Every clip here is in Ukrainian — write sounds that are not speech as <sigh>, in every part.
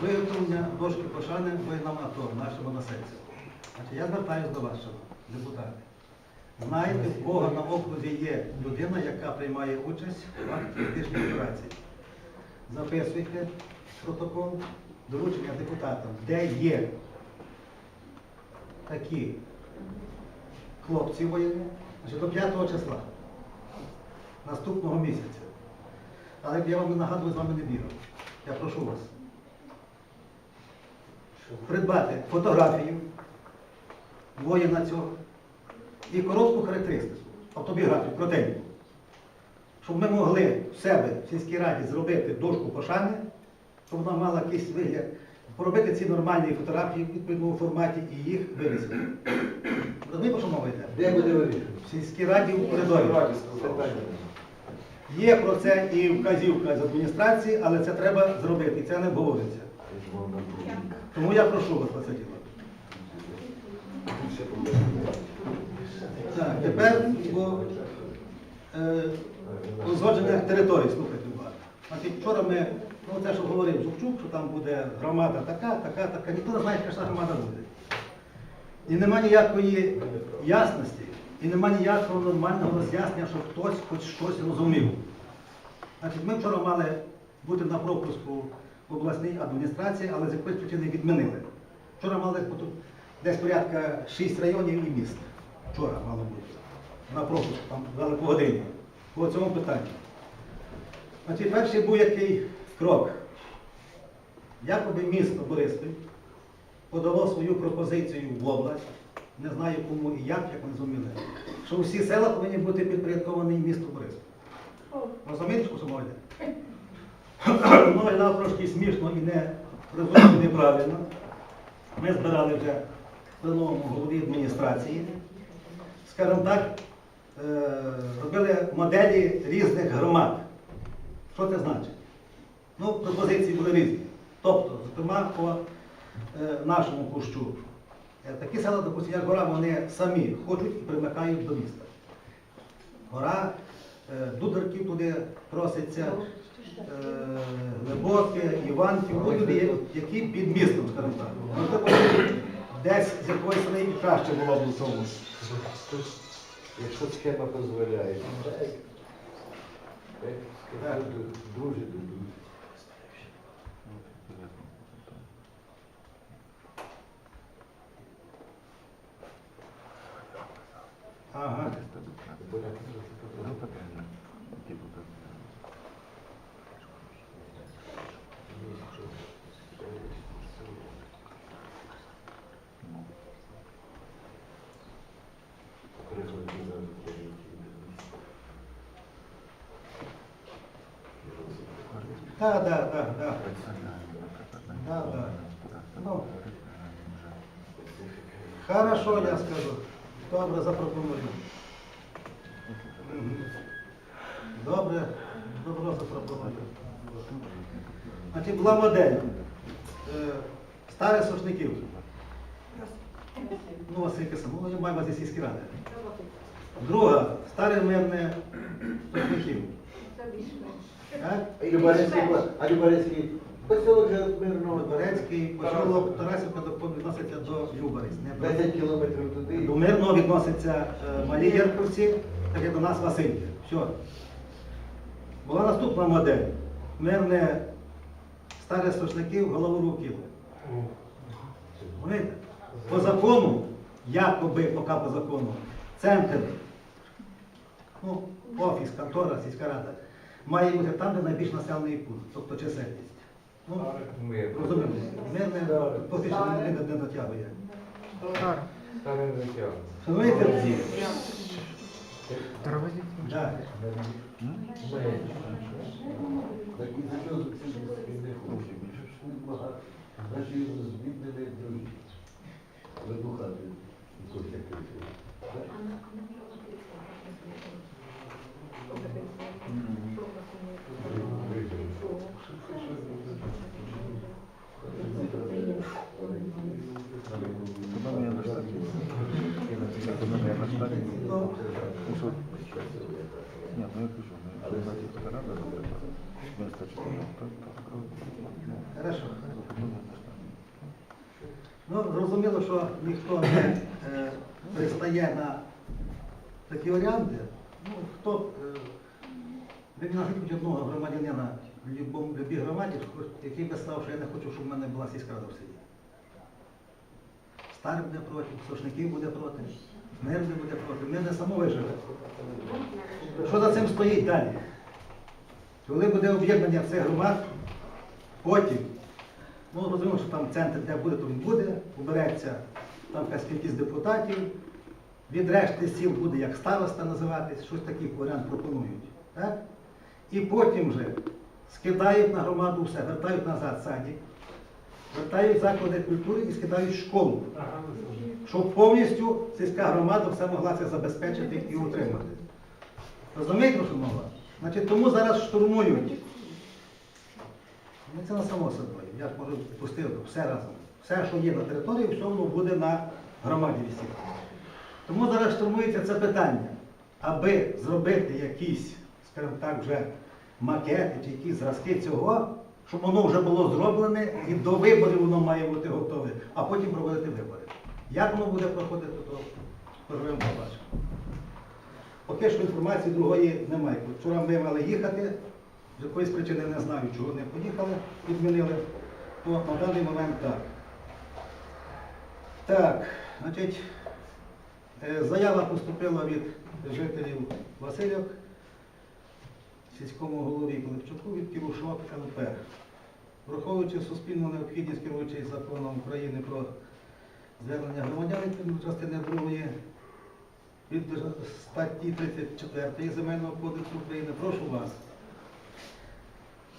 Виготовлення дошки пошани воїнам АТО нашому населенню. Значить, я звертаюся до вас, депутати. Знаєте, в кого на окрузі є людина, яка приймає участь в антитерористичній операції. Записуйте протокол, доручення депутатам, де є такі хлопці воєнні, до 5 числа наступного місяця. Але я вам не нагадую, з вами не бігав. Я прошу вас придбати фотографію воїна цього і коротку характеристику, автобіографію, коротеньку, щоб ми могли в себе в сільській раді зробити дошку пошани, щоб вона мала якийсь вигляд, поробити ці нормальні фотографії в відповідному форматі і їх вивісити. Розумієте, що мова йде? Де буде вирішено? В сільській раді у коридорі. Є про це і вказівка з адміністрації, але це треба зробити, і це не обговорюється. Тому я прошу вас про це діло. Так, тепер по е, узгодженнях територій, слухайте уважно. Вчора ми, ну це що говорив Зубчук, що там буде громада така, така, така, ніхто не знає, яка громада буде. І нема ніякої ясності, і нема ніякого нормального роз'яснення, що хтось хоч щось розумів. Значить, ми вчора мали бути на пропуску в обласній адміністрації, але з якоїсь причини відмінили. Вчора мали десь порядка 6 районів і міст. Вчора мало бути. На пропуск, там дали по годині. По цьому питанню. Значить, перший був який крок. Якоби місто Бориспіль подало свою пропозицію в область, не знаю кому і як, як вони зуміли, що всі села повинні бути підпорядковані місту Бориспіль. Розумієте, що йде? Ну, виглядало трошки смішно і не розумно, неправильно. Ми збирали вже в новому голові адміністрації. Скажімо так, е, робили моделі різних громад. Що це значить? Ну, пропозиції були різні. Тобто, зокрема, по е, нашому кущу. Е, Такі села, допустимо, як гора, вони самі хочуть і примикають до міста. Гора, е, Дударків туди проситься, е, Глибоке, Іванків, ну, люди, які під містом, скажімо так. Десь з якоїсь і краще було б у цьому. Якщо схема дозволяє. Друзі дадуть. Так, так, так, так. Да, да. Ну, хорошо, я скажу. Добре, запропоную. Добре, добро запропоную. Значить, була модель. Е, Старих сушників. Ну, Василька сам, ну, я маю зі сільські ради. Друга, старе мирне сушників. А Любарецький поселок же мирного. Поселок Тарасівка відноситься до Любариць. 10 кілометрів туди. До мирного відноситься е, Малі Ярковці, так як до нас Васильки. Все. Була наступна модель. Мирне старе сошників, голову руків. Розумієте? По закону, якоби поки по закону, центр, ну, офіс, контора, сільська рада, має бути там, де найбільш населений пункт, тобто чисельність. Ну, розумієте, мирне поки що не, не, не дотягує. Старе життя. Розумієте? Таровозі. Да. Так і за чого всі не хоче? Більше ж багато. Наші з бідними друзі. Вибухати. Якось якось. Так? Економія на штаті. Економія на штаті. Ну, Ну, що? Ні, ну я кажу, Хорошо. Ну, зрозуміло, що ніхто не е, пристає на такі варіанти. Ну, хто, е, ви назвіть одного громадянина в любій громаді, який би сказав, що я не хочу, щоб в мене була сільська рада в селі. Стар буде проти, сушників буде проти, мир не буде проти, ми не само. Що за цим стоїть далі? Коли буде об'єднання цих громад, потім, ну розуміємо, що там центр, де буде, то він буде, убереться там якась кількість депутатів, від решти сіл буде як староста називатись, щось такий варіант пропонують. Так? І потім вже скидають на громаду все, вертають назад садик, вертають заклади культури і скидають школу, щоб повністю сільська громада все могла це забезпечити і утримати. Розумієте, що? Значить, тому зараз штурмують. Ну, це на само собою. Я ж можу пустити все разом. Все, що є на території, все воно буде на громаді висіти. Тому зараз штурмується це питання, аби зробити якісь, скажімо так, вже макети чи якісь зразки цього, щоб воно вже було зроблене і до виборів воно має бути готове, а потім проводити вибори. Як воно буде проходити, то поживемо побачимо. Поки що інформації другої немає. Вчора ми мали їхати, з якоїсь причини не знаю, чого не поїхали, відмінили, то на даний момент так. Так, значить, е, заява поступила від жителів Васильок, сільському голові Клепчуку від Кірушок ЛП. Враховуючи суспільну необхідність керуючись законом України про звернення громадян частини 2 від статті 34 Земельного кодексу України, прошу вас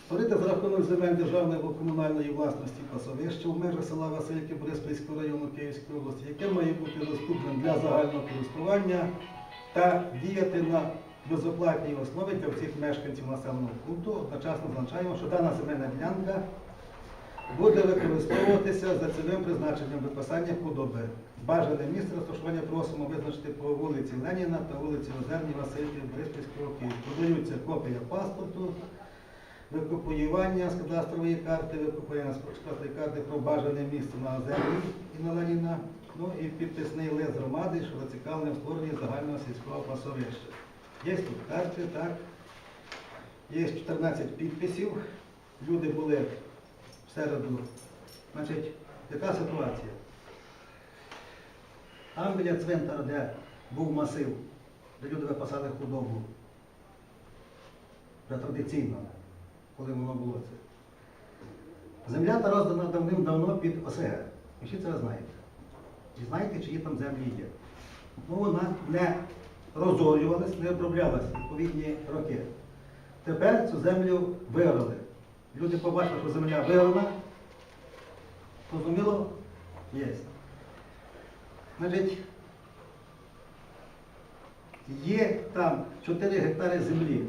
створити за рахунок земель державної або комунальної власності пасовища в межах села Васильки Бориспільського району Київської області, яке має бути доступним для загального користування та діяти на безоплатній основі для всіх мешканців населеного пункту. Одночасно зазначаємо, що дана земельна ділянка буде використовуватися за цільовим призначенням виписання худоби. Бажане місце розташування просимо визначити по вулиці Леніна та вулиці Озерній Васильки Бориспільського Києва. Подаються копія паспорту, викопіювання з кадастрової карти, викопіювання з кадастрової карти про бажане місце на Озерній і на Леніна, ну і підписний лист громади, що зацікавлений в створенні загального сільського пасовища. Є тут карти, так. Є 14 підписів. Люди були середу. Значить, яка ситуація? Там біля цвинтара, де був масив, де люди випасали худобу. Вже традиційно, коли воно було це. Земля та роздана давним-давно під ОСГ. І всі це знаєте. І знаєте, чиї там землі є. Ну, вона не розорювалась, не оброблялась відповідні роки. Тепер цю землю виграли. Люди побачили, що земля виграна. Зрозуміло? Є. Значить, є там 4 гектари землі,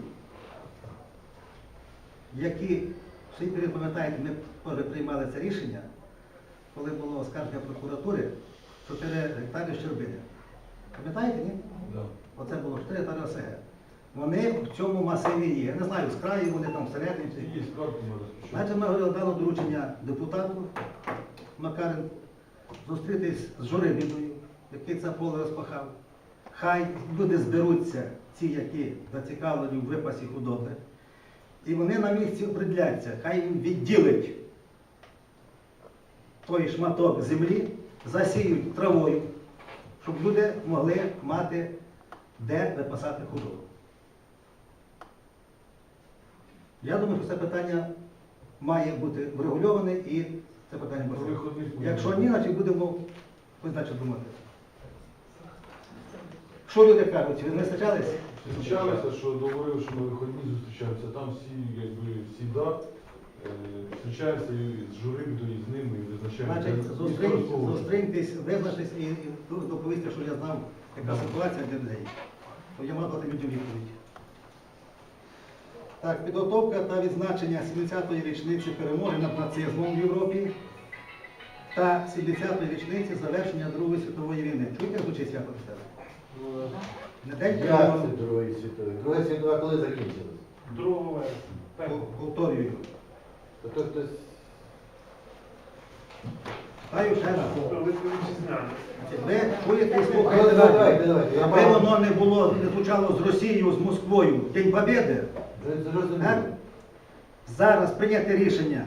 які, всі пам'ятаєте, ми теж приймали це рішення, коли було оскарження прокуратури, 4 гектари Щербини. Пам'ятаєте, ні? Оце було 4 гектари ОСГ. Вони в цьому масиві є. Я не знаю, з краю вони там всередині. чи- Значить, ми говорили, дало доручення депутату Макарин зустрітись з Журибіною, який це поле розпахав. Хай люди зберуться, ці, які зацікавлені в випасі худоби, і вони на місці опридляться, хай він відділить той шматок землі, засіють травою, щоб люди могли мати де випасати худобу. Я думаю, що це питання має бути врегульоване і це питання буде. Якщо ні, значить будемо ось думати. Що люди кажуть, ви не зустрічались? Зустрічалися, що говорили, що на виходні зустрічаємося. Там всі, якби, всі да, е, зустрічаємося і з журибідою, і з ними, і визначаємо. Значить, зустрінь, зустріньтесь, визначтесь і, і доповісти, що я знав, яка ситуація для людей. То я мав дати людям відповідь. Так, підготовка та відзначення 70-ї річниці перемоги над нацизмом в Європі та 70-ї річниці завершення Другої світової війни. Чуєте, звучить свято до себе? Не день Як це Другої світової? Друга світова коли закінчилась? Другого вересня. Пов- Повторюю. То хтось Каю ще раз. Ви. Чуєте і слухаєте. давайте, Аби воно не було, не звучало з Росією, з Москвою, День Побєди, зрозуміло. Так? зараз прийняти рішення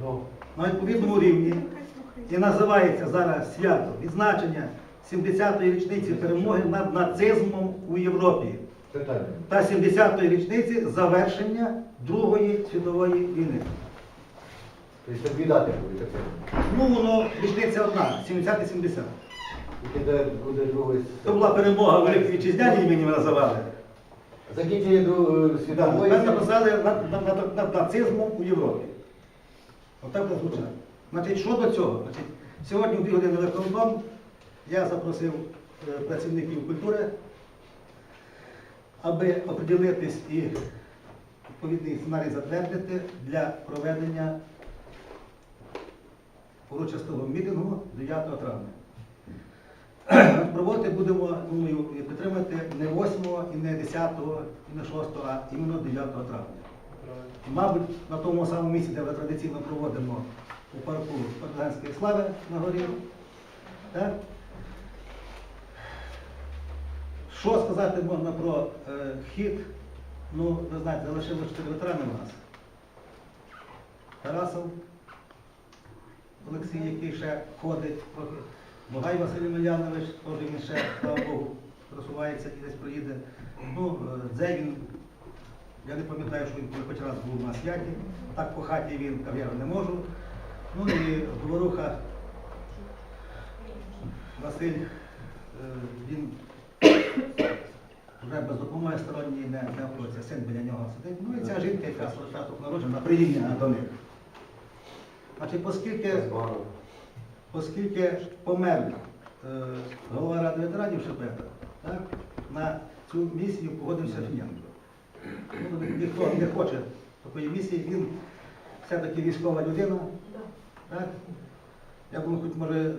Ну, на відповідному рівні і називається зараз свято відзначення 70-ї річниці перемоги над нацизмом у Європі та 70-ї річниці завершення Другої світової війни. Тобто тобі дати буде таке. Ну, воно річниця одна, 70-70. І коли буде другий. Це була перемога в Великій Вітчизняній, мені називали. Закінчення другої Так, світової. Тепер написали нацизмом у Європі. Отак це звучить. Значить, що до цього? Значить, сьогодні в дві години виконком я запросив е, працівників культури, аби оприділитись і відповідний сценарій затвердити для проведення урочистого мітингу 9 травня. Проводити будемо, думаю, підтримати не 8 і не 10, і не 6, а іменно 9 травня. Мабуть, на тому самому місці, де ми традиційно проводимо у парку Партизанської слави на горі. Так? Що сказати можна про е, хід? Ну, ви знаєте, залишилось чотири ветерани у нас. Тарасов, Олексій, який ще ходить трохи. Бугай Василь Емельянович, теж він ще, слава Богу, просувається і десь проїде. Ну, е, Дзевін, я не пам'ятаю, що він хоч раз був на святі. Так по хаті він кав, я не можу. Ну і говоруха Василь, е, він вже без допомоги сторонньої не, обходиться, син біля нього сидить. Ну і ця жінка, яка 45 народжена, приїхала до них. Значить, оскільки оскільки помер е, голова Ради ветеранів Шепета, так, на цю місію погодився Фінянко. Ну, ніхто не хоче такої місії, він все-таки військова людина. Так? Я думаю, хоч може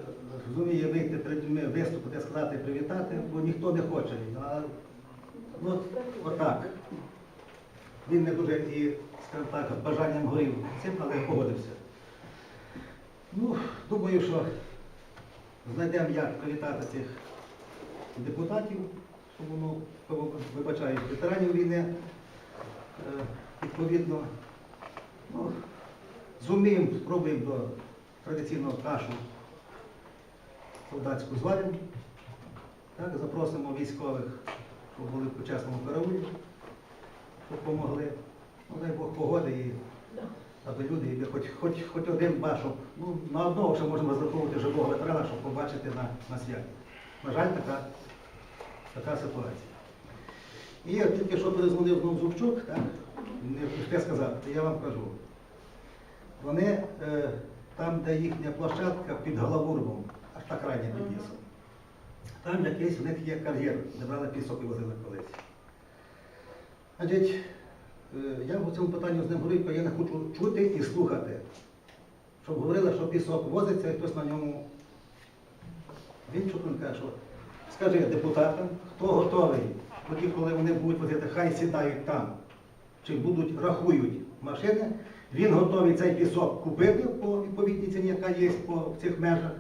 зуміє вийти перед людьми, виступити, сказати, привітати, бо ніхто не хоче. А, ну, отак. Він не дуже і, скажімо так, бажанням горів цим, але погодився. Ну, думаю, що знайдемо, як привітати цих депутатів, щоб воно, вибачаю, ветеранів війни, е, відповідно, ну, зуміємо, спробуємо до традиційного кашу солдатську зваримо. Так, запросимо військових, щоб були в почесному караулі, щоб допомогли. Ну, дай Бог погоди і аби люди, і хоч, хоч, хоч один башок, ну, на одного ще можемо розраховувати живого ветерана, щоб побачити на, на святі. На жаль, така, така ситуація. І от тільки що перезвонив знову Зубчук, так, не встиг сказати, я вам кажу. Вони е, там, де їхня площадка під Головурбом, аж так крайня під лісом. Там якийсь в них є кар'єр, де брали пісок і возили колись. Значить, е, я в цьому питанні з ним говорив, бо я не хочу чути і слухати. Щоб говорили, що пісок возиться і хтось на ньому. Він чутно каже, що скажи депутатам, хто готовий, тоді, коли вони будуть возити, хай сідають там, чи будуть рахують машини, він готовий цей пісок купити по відповідній ціні, яка є по цих межах,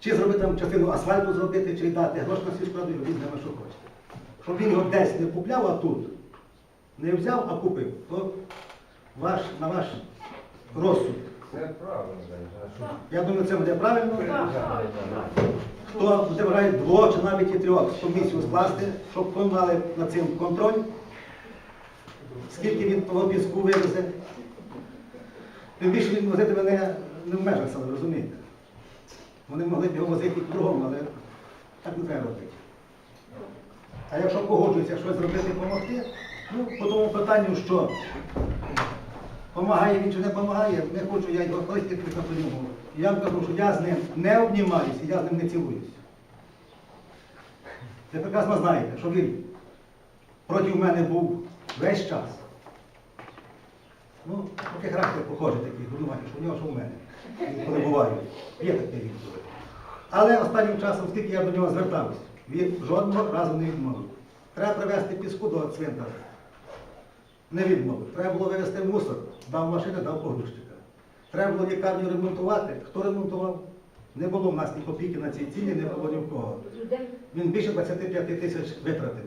чи зробити там частину асфальту зробити, чи дати гроші на раду, він знає, що хоче. Щоб він його десь не купляв, а тут. Не взяв, а купив. То ваш, на ваш розсуд. Це правильно, Я думаю, це буде правильно. Хто буде брати двох чи навіть і трьох комісію скласти, щоб ви мали над цим контроль, скільки він того піску вивезе. Тим більше він возити мене не в межах села, розумієте? Вони могли б його возити кругом, але так не треба робити. А якщо погоджуються щось зробити, допомогти, ну, по тому питанню, що Помагає він чи не допомагає, не хочу я його кликати на прийому. Я вам кажу, що я з ним не обнімаюся, я з ним не цілуюся. Ви прекрасно знаєте, що він проти мене був весь час. Ну, такий характер похожий такий, думаю, що в нього, що в мене. Коли бувають. Є таке він. Але останнім часом, скільки я до нього звертався, він жодного разу не відмовив. Треба привезти піску до цвинтара. Не відмовив. Треба було вивезти мусор, дав машини, дав погрузчика. Треба було лікарню ремонтувати. Хто ремонтував? Не було в нас ні копійки на цій ціні, не було ні в кого. Він більше 25 тисяч витратив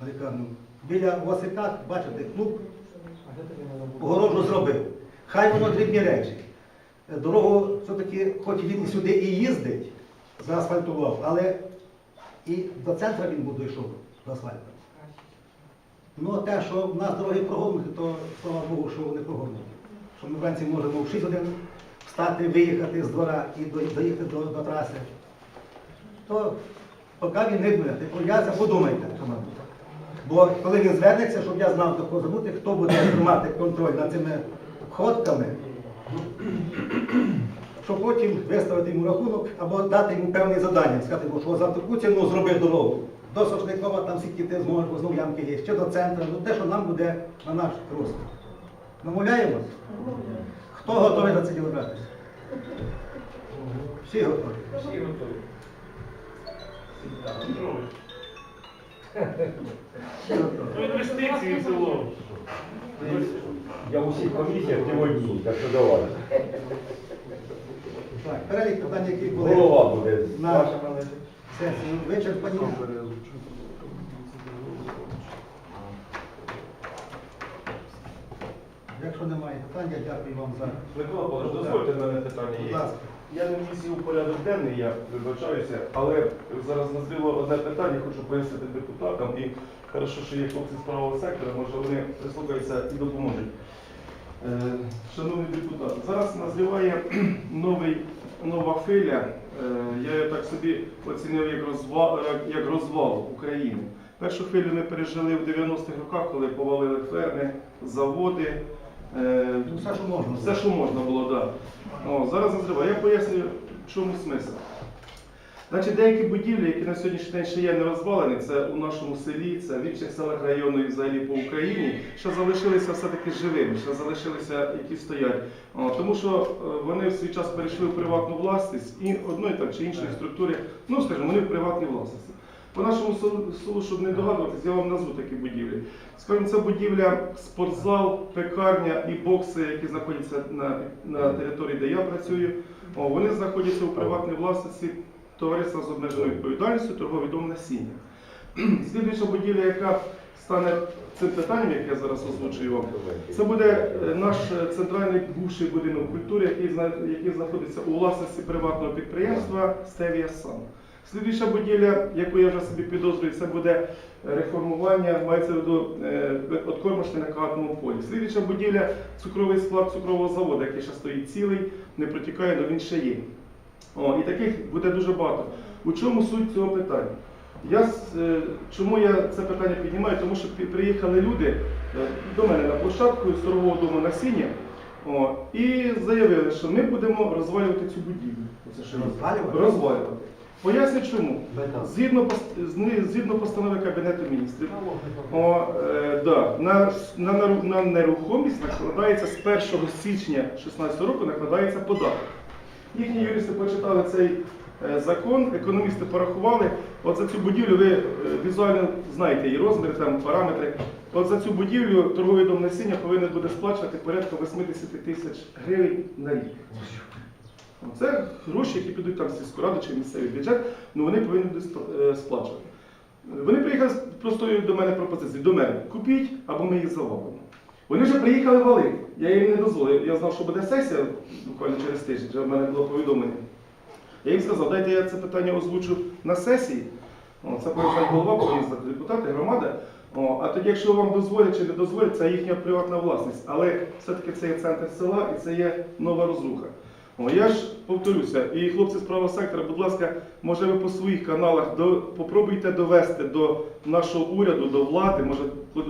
на лікарню. Біля Васиках, бачите, клуб огорожу зробив. Хай воно дрібні речі. Дорогу все-таки, хоч він сюди і їздить, заасфальтував, але і до центру він буде йшов з асфальтом. Ну, те, що в нас дороги прогорнуті, то слава Богу, що вони прогорнуті. Що ми вранці можемо в 6 годин встати, виїхати з двора і доїхати до, до траси. То поки він не буде, типу, я це подумайте. Бо коли він звернеться, щоб я знав до кого забути, хто буде тримати контроль над цими ходками, щоб потім виставити йому рахунок або дати йому певне завдання, сказати, що за таку ціну зроби дорогу. До Сошникова там скільки ти зможеш, бо знову ямки є, ще до центру, ну те, що нам буде на наш рост. Намовляємось? Хто готовий за це діло братися? Всі готові. Всі готові. Ну, інвестиції в село. Я в усіх комісіях не одній, так що давай. Так, перелік питань, які були Голова буде з На- вашими сесії вичерпані. Якщо немає питань, я дякую вам за. Микола Павлович, дозвольте в мене питання є. Я не внісів у порядок денний, я вибачаюся, але зараз назріло одне питання, хочу пояснити депутатам. І хорошо, що є хлопці з правого сектора, може вони прислухаються і допоможуть. Е, Шановні депутати, зараз назріває <clears throat> новий, нова хвиля. Е, Я так собі оцінив як розвал, як розвал України. Першу хвилю ми пережили в 90-х роках, коли повалили ферми, заводи. е, Ну, все, що можна. все, що можна було, так. Да. Зараз не зриває. Я пояснюю, в чому смисл. Значить, деякі будівлі, які на сьогоднішній день ще є не розвалені, це у нашому селі, це в інших селах району і взагалі по Україні, ще залишилися все-таки живими, ще залишилися, які стоять. Тому що е, вони в свій час перейшли в приватну власність і одної так чи іншої структури, ну скажімо, вони в приватній власності. По нашому селу, щоб не догадуватись, я вам назву такі будівлі. Скажімо, це будівля, спортзал, пекарня і бокси, які знаходяться на, на території, де я працюю. О, вони знаходяться у приватній власності товариства з обмеженою відповідальністю, торговий дом насіння. <clears throat> Слідуюча будівля, яка стане цим питанням, яке я зараз озвучую вам, це буде е, наш е, центральний бувший будинок культури, який, який знаходиться у власності приватного підприємства Стевія Сан. Слідуюча будівля, яку я вже собі підозрюю, це буде реформування, мається в виду е, на каатному полі. Слідуюча будівля цукровий склад цукрового заводу, який ще стоїть цілий, не протікає, але він ще є. О, і таких буде дуже багато. У чому суть цього питання? Я, е, чому я це питання піднімаю? Тому що приїхали люди е, до мене на площадку з торгового дому насіння о, і заявили, що ми будемо розвалювати цю будівлю. Оце що Розвалювати? Розвалювати. Поясню чому. Згідно, згідно постанови Кабінету міністрів, о, е, да, на, на, на нерухомість накладається з 1 січня 2016 року накладається податок. Їхні юристи почитали цей е, закон, економісти порахували. От за цю будівлю ви е, візуально знаєте її розміри, там параметри. От за цю будівлю торговий дом насіння повинен буде сплачувати порядка 80 тисяч гривень на рік. Це гроші, які підуть там в сільську раду чи місцевий бюджет, ну вони повинні будуть е, сплачувати. Вони приїхали з простою до мене пропозицією. До мене купіть або ми їх завалимо. Вони вже приїхали валити. Я їм не дозволив. Я знав, що буде сесія буквально через тиждень, вже в мене було повідомлення. Я їм сказав, дайте я це питання озвучу на сесії. Це повинен голова, повинні депутати, громада. О, а тоді, якщо вам дозволять чи не дозволять, це їхня приватна власність. Але все-таки це є центр села і це є нова розруха. О, я ж повторюся, і хлопці з правого сектора, будь ласка, може ви по своїх каналах до, попробуйте довести до нашого уряду, до влади, може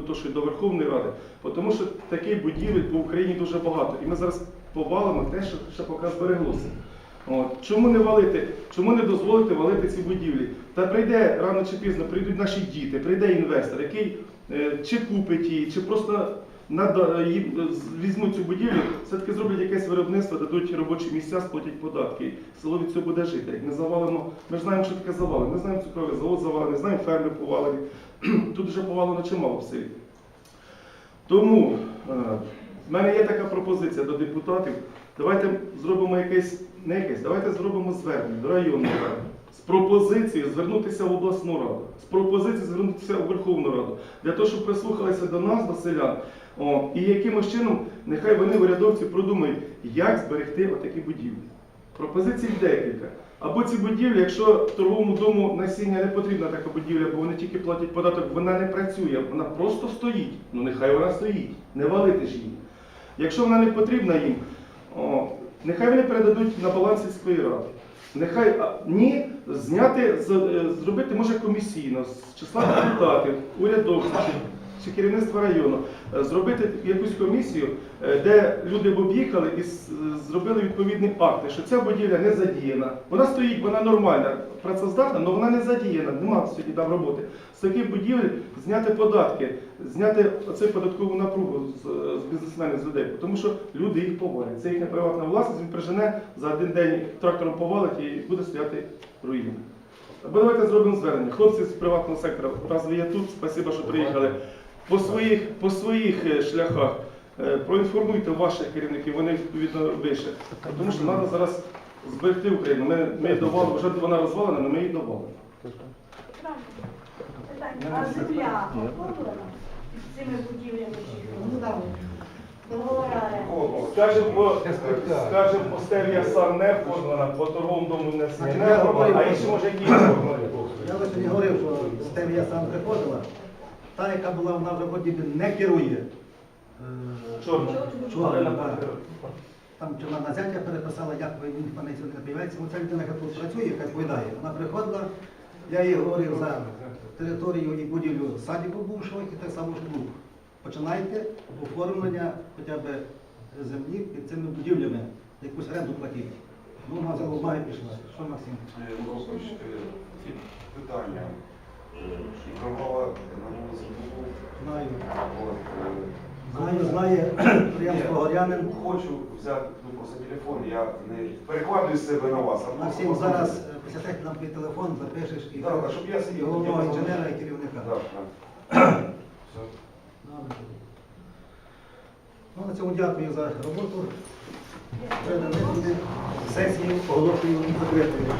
до що й до Верховної Ради, тому що таких будівель по Україні дуже багато. І ми зараз повалимо те, що ще поки збереглося. От. Чому не валити? Чому не дозволити валити ці будівлі? Та прийде рано чи пізно, прийдуть наші діти, прийде інвестор, який е, чи купить її, чи просто візьмуть цю будівлю, все-таки зроблять якесь виробництво, дадуть робочі місця, сплатять податки. Село від цього буде жити. Як ми завалимо, ми знаємо, що таке завали. Ми знаємо цукровий завод завалений, знаємо ферми повалені. <clears throat> Тут вже повалено чимало в селі. Тому е, в мене є така пропозиція до депутатів. Давайте зробимо якесь, не якесь, давайте зробимо звернення до районної ради з пропозицією звернутися в обласну раду, з пропозицією звернутися в Верховну Раду, для того, щоб прислухалися до нас, до селян. О, і якимось чином нехай вони урядовці продумають, як зберегти отакі будівлі. Пропозицій декілька. Або ці будівлі, якщо торговому дому насіння не потрібна така будівля, бо вони тільки платять податок, вона не працює, вона просто стоїть. Ну нехай вона стоїть, не валити ж її. Якщо вона не потрібна їм, о, нехай вони передадуть на баланс сільської ради. Нехай а, ні, зняти, з- е, зробити може комісійно з числа депутатів, урядовців чи, керівництва району, е, зробити якусь комісію, е, де люди б об'їхали і зробили відповідні акти, що ця будівля не задіяна. Вона стоїть, вона нормальна, працездатна, але вона не задіяна, немає сьогодні там роботи. З таких будівель зняти податки, зняти оцю податкову напругу з, бізнесменів з людей, тому що люди їх повалять. Це їхня приватна власність, він прижене за один день трактором повалить і буде стояти руїна. Або давайте зробимо звернення. Хлопці з приватного сектора, раз ви є тут, спасибо, що приїхали. По своїх, по своїх е, шляхах е, проінформуйте ваших керівників, вони відповідно вище. Тому що треба зараз зберегти Україну. Ми, ми її давали, вже вона розвалена, але ми її давали. А земля оформлена з цими будівлями Ну. Скажемо, по, скажемо, по стелі сам не оформлена, по торговому дому не не оформлена, а інші може які оформлені. Я вже сьогодні говорив, що з тим я сам приходила. Та, яка була вона вроді би не керує. Е, Чорно. Чорно. Там чи вона на зятя переписала, як ви він пане не напівається. Ця людина, яка тут працює, яка відповідає. Вона приходила, я їй говорив за територію і будівлю садіку бувшого і так само клуб. Починайте оформлення хоча б землі під цими будівлями, якусь оренду платіть. Ну, вона і пішла. Що Максим? Е, питання. Провала на вулиці Дубов. Знаю. Знаю, знає підприємство Горянин. Хочу взяти ну, просто телефон, я не перекладую з себе на вас. а Максим, просто- зараз е, після того, нам твій телефон запишеш і Так, так, щоб я і сидів, головного я інженера і керівника. так. <clears throat> Все. Добре. Ну, на цьому дякую за роботу. Переданий сесії оголошую закритою.